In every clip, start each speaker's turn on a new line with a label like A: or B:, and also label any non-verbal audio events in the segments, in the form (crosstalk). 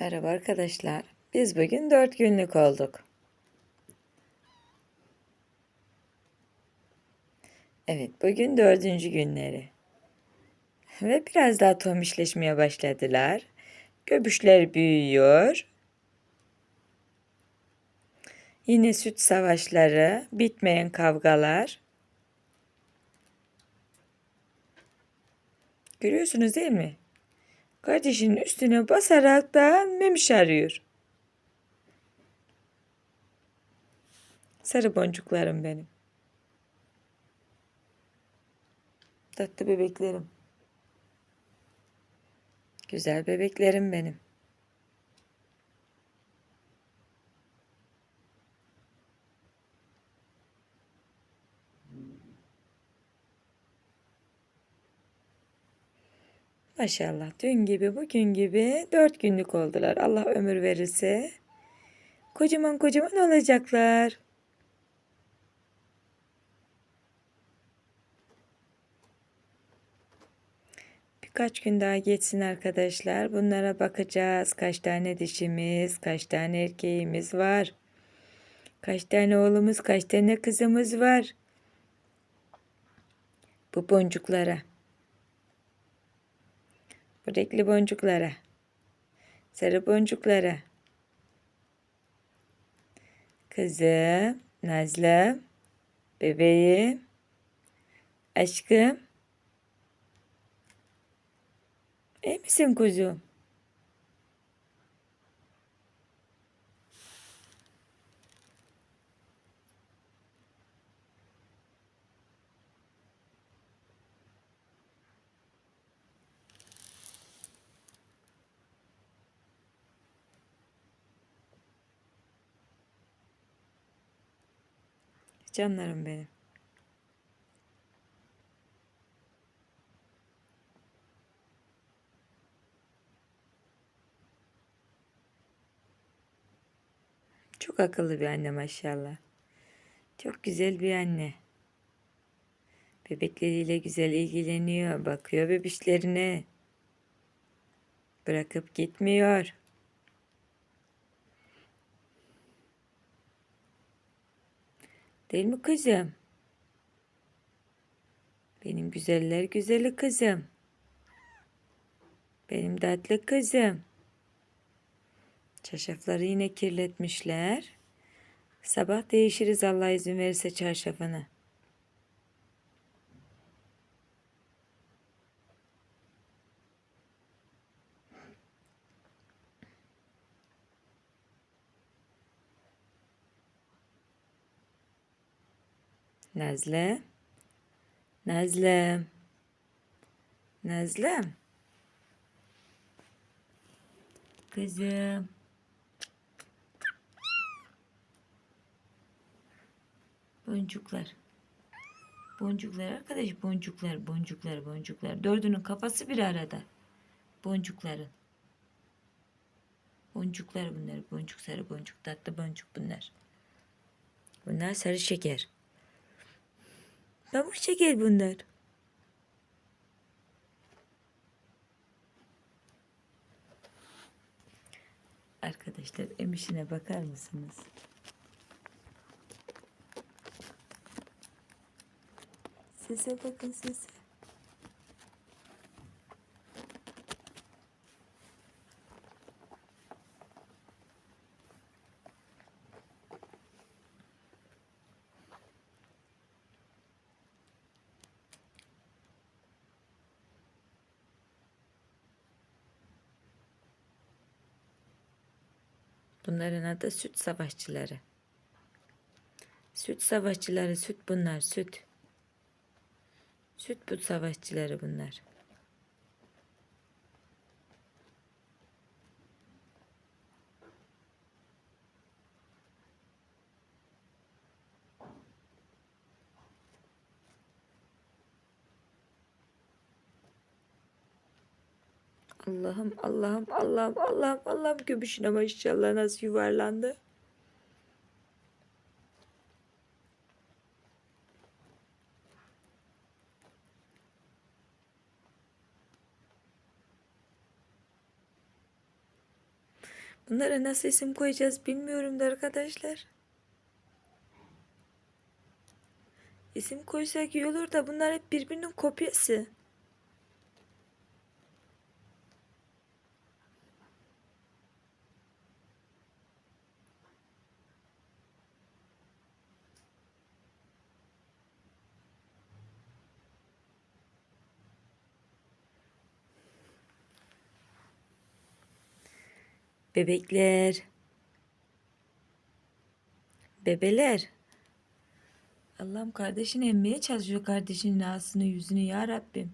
A: Merhaba arkadaşlar. Biz bugün 4 günlük olduk. Evet, bugün dördüncü günleri. Ve biraz daha tomişleşmeye başladılar. Göbüşler büyüyor. Yine süt savaşları, bitmeyen kavgalar. Görüyorsunuz değil mi? Kardeşinin üstüne basarak da memiş arıyor. Sarı boncuklarım benim. Tatlı bebeklerim. Güzel bebeklerim benim. Maşallah dün gibi bugün gibi dört günlük oldular. Allah ömür verirse kocaman kocaman olacaklar. Birkaç gün daha geçsin arkadaşlar. Bunlara bakacağız. Kaç tane dişimiz, kaç tane erkeğimiz var. Kaç tane oğlumuz, kaç tane kızımız var. Bu boncuklara. Renkli boncuklara. Sarı boncuklara. Kızım, Nazlı, bebeğim, aşkım. İyi misin kuzum? Canlarım benim. Çok akıllı bir anne maşallah. Çok güzel bir anne. Bebekleriyle güzel ilgileniyor, bakıyor bebişlerine. Bırakıp gitmiyor. Değil mi kızım? Benim güzeller güzeli kızım. Benim tatlı kızım. Çarşafları yine kirletmişler. Sabah değişiriz Allah izin verirse çarşafını. Nazlı. Nazlı. Nazlı. Kızım. Boncuklar. Boncuklar arkadaş boncuklar boncuklar boncuklar. Dördünün kafası bir arada. Boncukların. Boncuklar bunlar. Boncuk sarı boncuk tatlı boncuk bunlar. Bunlar sarı şeker. Pamuk şeker bunlar. Arkadaşlar emişine bakar mısınız? Sese bakın sese. Bunların adı süt savaşçıları. Süt savaşçıları, süt bunlar, süt. Süt bu savaşçıları bunlar. Allah'ım Allah'ım Allah'ım Allah'ım Allah'ım göbüşüne maşallah nasıl yuvarlandı. Bunlara nasıl isim koyacağız bilmiyorum da arkadaşlar. İsim koysak iyi olur da bunlar hep birbirinin kopyası. Bebekler. Bebeler. Allah'ım kardeşini emmeye çalışıyor kardeşinin ağzını yüzünü ya Rabbim.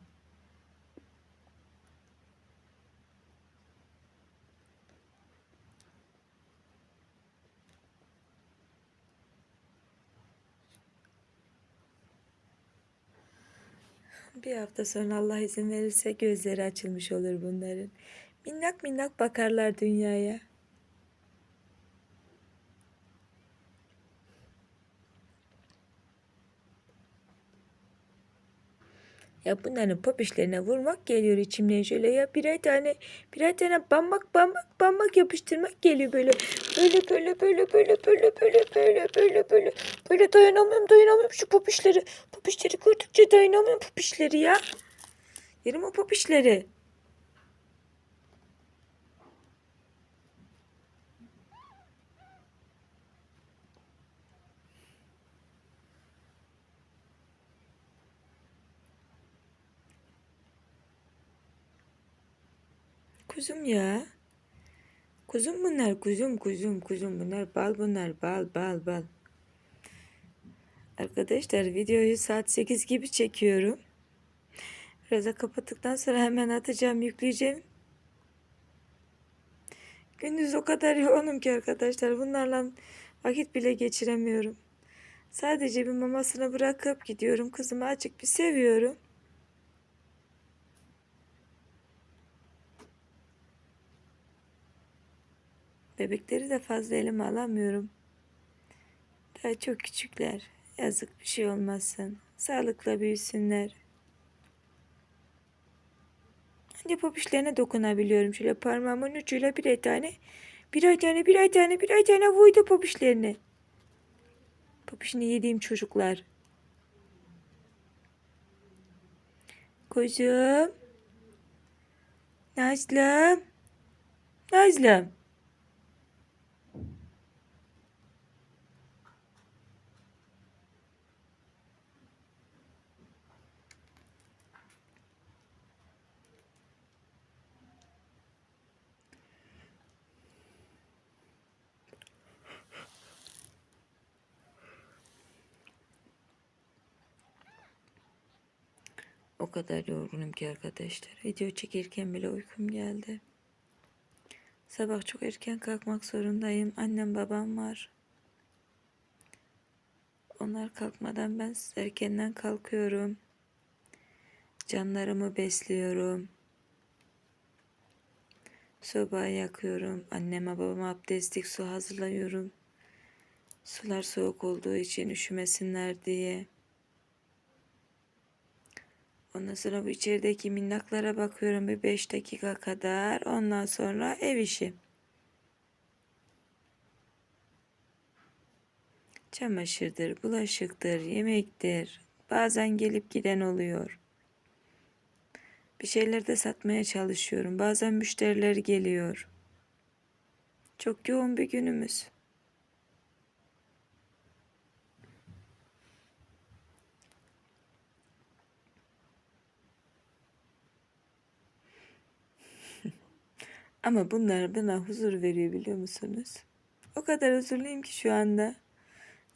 A: Bir hafta sonra Allah izin verirse gözleri açılmış olur bunların. Minnak minnak bakarlar dünyaya. Ya bunların popişlerine vurmak geliyor içimden şöyle ya. Birer tane birer tane bambak bambak bambak yapıştırmak geliyor böyle. Böyle böyle böyle böyle böyle böyle böyle böyle böyle. Böyle dayanamıyorum dayanamıyorum şu popişleri popişleri gördükçe dayanamıyorum popişleri ya. Yerim o popişleri Kuzum ya. Kuzum bunlar kuzum kuzum kuzum bunlar bal bunlar bal bal bal. Arkadaşlar videoyu saat 8 gibi çekiyorum. Biraz da kapattıktan sonra hemen atacağım yükleyeceğim. Gündüz o kadar yoğunum ki arkadaşlar bunlarla vakit bile geçiremiyorum. Sadece bir mamasını bırakıp gidiyorum. Kızımı açık bir seviyorum. Bebekleri de fazla elime alamıyorum. Daha çok küçükler. Yazık bir şey olmasın. Sağlıkla büyüsünler. Anca popişlerine dokunabiliyorum. Şöyle parmağımın ucuyla birer tane. Birer tane, birer tane, birer tane vurdu popişlerini. Popişini yediğim çocuklar. Kuzum. Nazlım. Nazlım. Kadar yorgunum ki arkadaşlar. Video çekirken bile uykum geldi. Sabah çok erken kalkmak zorundayım. Annem babam var. Onlar kalkmadan ben erkenden kalkıyorum. Canlarımı besliyorum. Sobayı yakıyorum. Anneme babama abdestlik su hazırlıyorum. Sular soğuk olduğu için üşümesinler diye. Ondan sonra bu içerideki minnaklara bakıyorum bir 5 dakika kadar. Ondan sonra ev işi. Çamaşırdır, bulaşıktır, yemektir. Bazen gelip giden oluyor. Bir şeyler de satmaya çalışıyorum. Bazen müşteriler geliyor. Çok yoğun bir günümüz. Ama bunlar bana huzur veriyor biliyor musunuz? O kadar huzurluyum ki şu anda.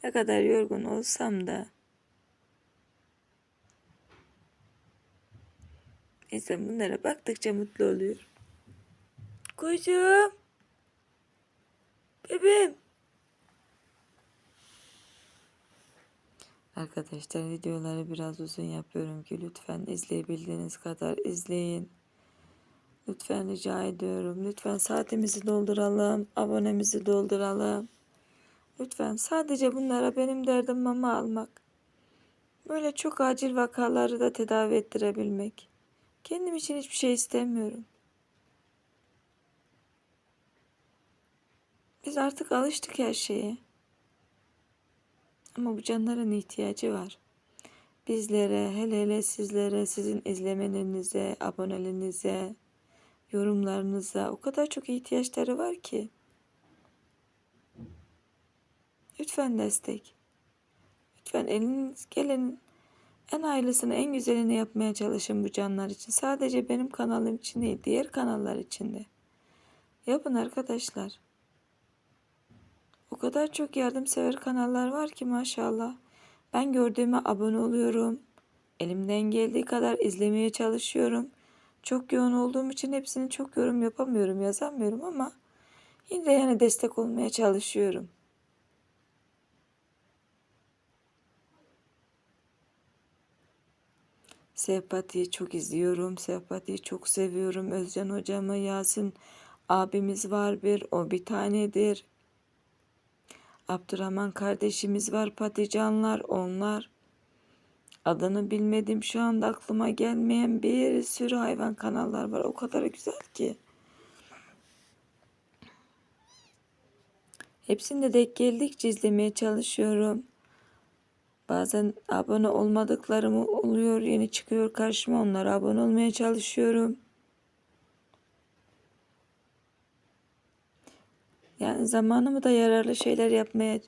A: Ne kadar yorgun olsam da. İnsan bunlara baktıkça mutlu oluyor. Kuzum. Bebeğim. Arkadaşlar videoları biraz uzun yapıyorum ki lütfen izleyebildiğiniz kadar izleyin. Lütfen rica ediyorum. Lütfen saatimizi dolduralım. Abonemizi dolduralım. Lütfen sadece bunlara benim derdim mama almak. Böyle çok acil vakaları da tedavi ettirebilmek. Kendim için hiçbir şey istemiyorum. Biz artık alıştık her şeye. Ama bu canların ihtiyacı var. Bizlere, hele hele sizlere, sizin izlemelerinize, aboneliğinize, yorumlarınıza o kadar çok ihtiyaçları var ki. Lütfen destek. Lütfen eliniz gelenin en hayırlısını, en güzelini yapmaya çalışın bu canlar için. Sadece benim kanalım için değil, diğer kanallar için de. Yapın arkadaşlar. O kadar çok yardımsever kanallar var ki maşallah. Ben gördüğüme abone oluyorum. Elimden geldiği kadar izlemeye çalışıyorum. Çok yoğun olduğum için hepsini çok yorum yapamıyorum, yazamıyorum ama yine de yani destek olmaya çalışıyorum. Sehpati'yi çok izliyorum. Sehpati'yi çok seviyorum. Özcan hocamı, Yasin abimiz var bir. O bir tanedir. Abdurrahman kardeşimiz var. Paticanlar onlar. Adını bilmedim şu anda aklıma gelmeyen bir sürü hayvan kanallar var. O kadar güzel ki. Hepsinde denk geldikçe izlemeye çalışıyorum. Bazen abone olmadıklarım oluyor. Yeni çıkıyor karşıma. Onlara abone olmaya çalışıyorum. Yani zamanımı da yararlı şeyler yapmaya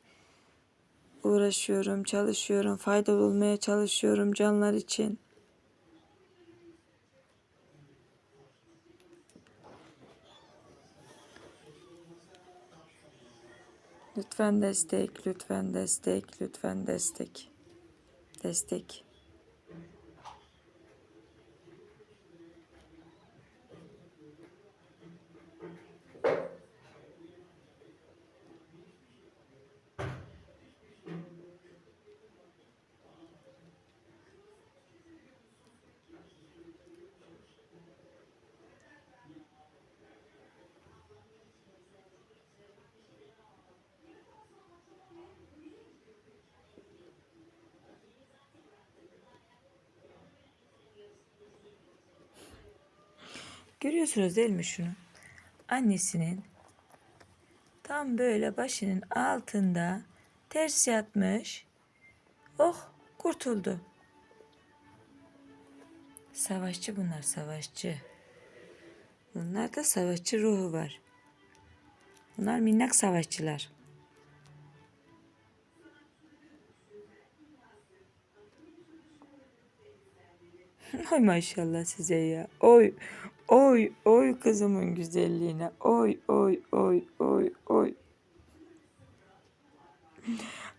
A: uğraşıyorum, çalışıyorum, faydalı olmaya çalışıyorum canlar için. Lütfen destek, lütfen destek, lütfen destek. Destek. Görüyorsunuz değil mi şunu? Annesinin tam böyle başının altında ters yatmış. Oh kurtuldu. Savaşçı bunlar savaşçı. Bunlarda savaşçı ruhu var. Bunlar minnak savaşçılar. (laughs) Ay maşallah size ya. Oy, oy, oy kızımın güzelliğine. Oy, oy, oy, oy, oy.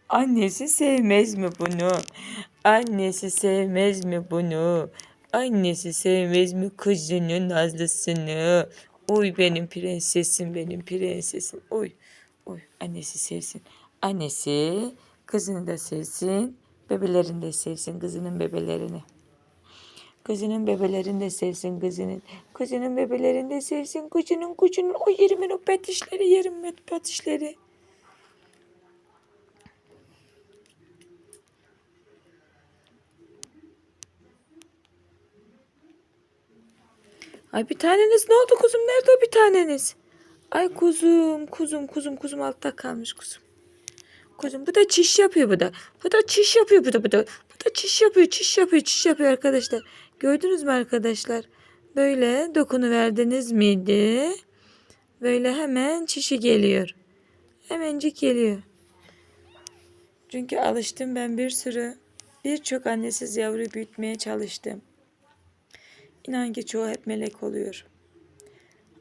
A: Annesi sevmez mi bunu? Annesi sevmez mi bunu? Annesi sevmez mi kızının nazlısını? Oy benim prensesim, benim prensesim. Oy, oy annesi sevsin. Annesi kızını da sevsin, bebelerini de sevsin, kızının bebelerini. Kızının bebelerini de sevsin kızının. Kızının bebelerini de sevsin. Kızının kızının o yerimin o petişleri yerim o petişleri. Ay bir taneniz ne oldu kuzum? Nerede o bir taneniz? Ay kuzum, kuzum, kuzum, kuzum altta kalmış kuzum. Kuzum bu da çiş yapıyor bu da. Bu da çiş yapıyor bu da bu da. Bu da çiş yapıyor, çiş yapıyor, çiş yapıyor arkadaşlar. Gördünüz mü arkadaşlar? Böyle dokunu verdiniz miydi? Böyle hemen çişi geliyor. Hemencik geliyor. Çünkü alıştım ben bir sürü birçok annesiz yavru büyütmeye çalıştım. İnan ki çoğu hep melek oluyor.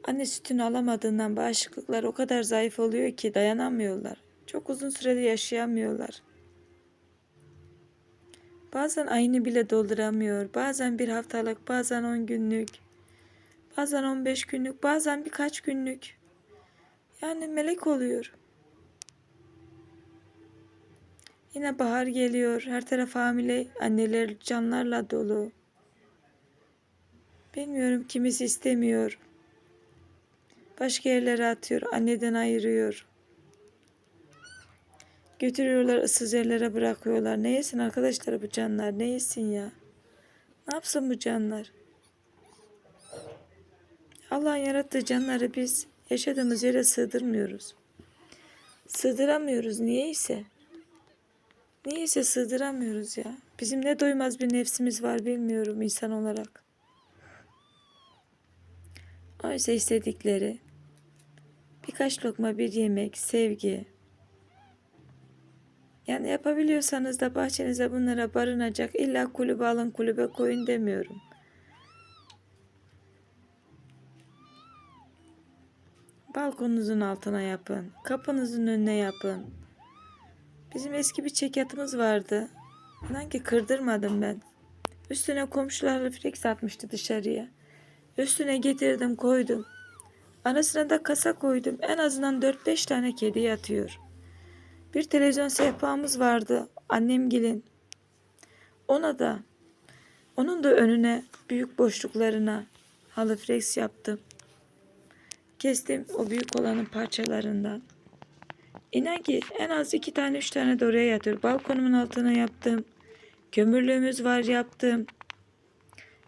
A: Anne sütünü alamadığından bağışıklıklar o kadar zayıf oluyor ki dayanamıyorlar. Çok uzun sürede yaşayamıyorlar. Bazen ayını bile dolduramıyor. Bazen bir haftalık, bazen on günlük. Bazen on beş günlük, bazen birkaç günlük. Yani melek oluyor. Yine bahar geliyor. Her taraf hamile anneler canlarla dolu. Bilmiyorum kimisi istemiyor. Başka yerlere atıyor. Anneden ayırıyor. Götürüyorlar ıssız yerlere bırakıyorlar. Ne yesin arkadaşlar bu canlar? Ne yesin ya? Ne yapsın bu canlar? Allah'ın yarattığı canları biz yaşadığımız yere sığdırmıyoruz. Sığdıramıyoruz niyeyse. Niyeyse sığdıramıyoruz ya. Bizim ne doymaz bir nefsimiz var bilmiyorum insan olarak. Oysa istedikleri birkaç lokma bir yemek, sevgi. Yani yapabiliyorsanız da bahçenize bunlara barınacak illa kulübe alın kulübe koyun demiyorum. Balkonunuzun altına yapın. Kapınızın önüne yapın. Bizim eski bir çekyatımız vardı. İnan ki kırdırmadım ben. Üstüne komşular refleks atmıştı dışarıya. Üstüne getirdim koydum. Arasına da kasa koydum. En azından 4-5 tane kedi yatıyor. Bir televizyon sehpamız vardı. Annem gelin. Ona da onun da önüne büyük boşluklarına halı flex yaptım. Kestim o büyük olanın parçalarından. İnan ki en az iki tane üç tane de oraya yatıyor. Balkonumun altına yaptım. Kömürlüğümüz var yaptım.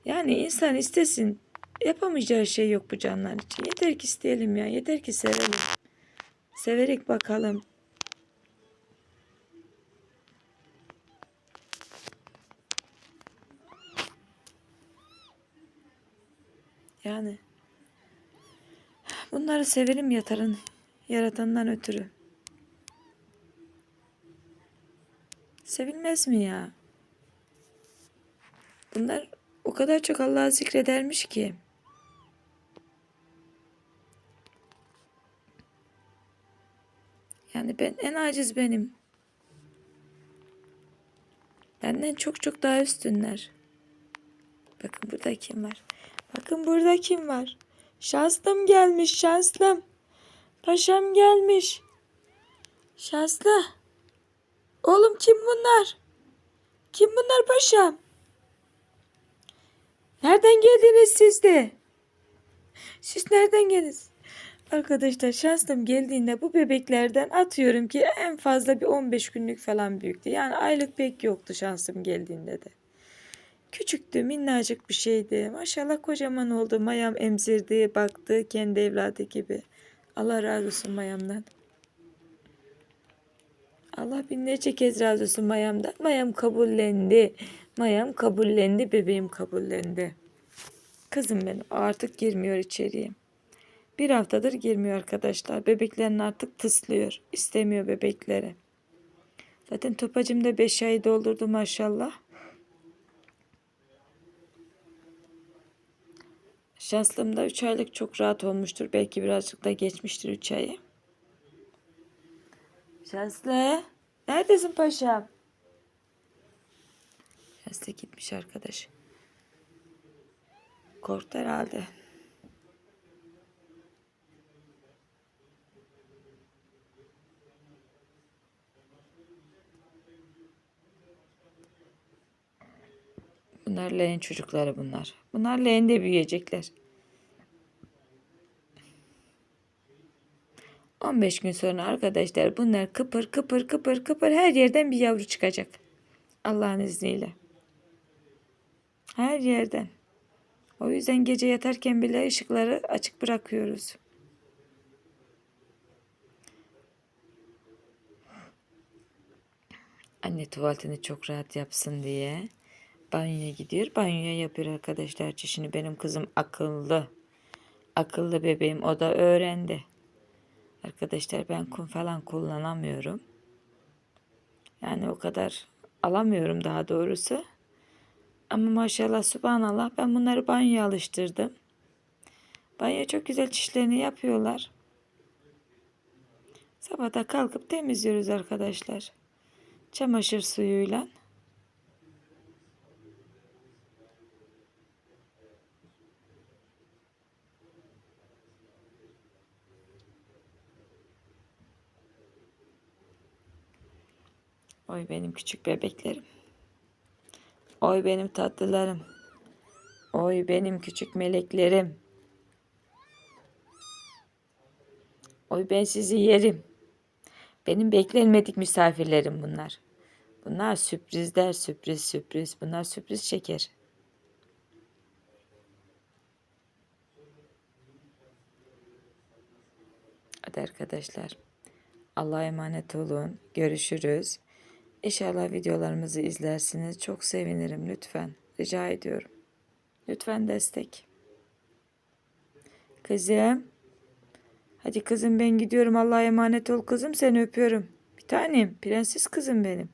A: Yani insan istesin. Yapamayacağı şey yok bu canlar için. Yeter ki isteyelim ya. Yeter ki sevelim. Severek bakalım. Yani bunları sevelim yatarın yaratandan ötürü. Sevilmez mi ya? Bunlar o kadar çok Allah'ı zikredermiş ki. Yani ben en aciz benim. Benden çok çok daha üstünler. Bakın burada kim var? Bakın burada kim var? Şanslım gelmiş şanslım. Paşam gelmiş. Şanslı. Oğlum kim bunlar? Kim bunlar paşam? Nereden geldiniz siz de? Siz nereden geldiniz? Arkadaşlar şanslım geldiğinde bu bebeklerden atıyorum ki en fazla bir 15 günlük falan büyüktü. Yani aylık pek yoktu şansım geldiğinde de. Küçüktü, minnacık bir şeydi. Maşallah kocaman oldu. Mayam emzirdi, baktı kendi evladı gibi. Allah razı olsun Mayam'dan. Allah binlerce kez razı olsun Mayam'dan. Mayam kabullendi. Mayam kabullendi, bebeğim kabullendi. Kızım benim artık girmiyor içeriye. Bir haftadır girmiyor arkadaşlar. Bebeklerini artık tıslıyor. İstemiyor bebekleri. Zaten topacım da 5 ay doldurdu maşallah. Şanslım da 3 aylık çok rahat olmuştur. Belki birazcık da geçmiştir 3 ayı. Şanslı. Neredesin paşam? Şanslı gitmiş arkadaş. Korktu herhalde. Bunlar leğen çocukları bunlar. Bunlar leğende büyüyecekler. 15 gün sonra arkadaşlar bunlar kıpır kıpır kıpır kıpır her yerden bir yavru çıkacak. Allah'ın izniyle. Her yerden. O yüzden gece yatarken bile ışıkları açık bırakıyoruz. Anne tuvaletini çok rahat yapsın diye banyoya gidiyor. Banyoya yapıyor arkadaşlar çişini. Benim kızım akıllı. Akıllı bebeğim o da öğrendi. Arkadaşlar ben kum falan kullanamıyorum. Yani o kadar alamıyorum daha doğrusu. Ama maşallah subhanallah ben bunları banyoya alıştırdım. Banyo çok güzel çişlerini yapıyorlar. Sabahta kalkıp temizliyoruz arkadaşlar. Çamaşır suyuyla. Oy benim küçük bebeklerim. Oy benim tatlılarım. Oy benim küçük meleklerim. Oy ben sizi yerim. Benim beklenmedik misafirlerim bunlar. Bunlar sürprizler, sürpriz, sürpriz. Bunlar sürpriz şeker. Hadi arkadaşlar. Allah'a emanet olun. Görüşürüz. İnşallah videolarımızı izlersiniz. Çok sevinirim lütfen. Rica ediyorum. Lütfen destek. Kızım. Hadi kızım ben gidiyorum. Allah'a emanet ol kızım. Seni öpüyorum. Bir tanem. Prenses kızım benim.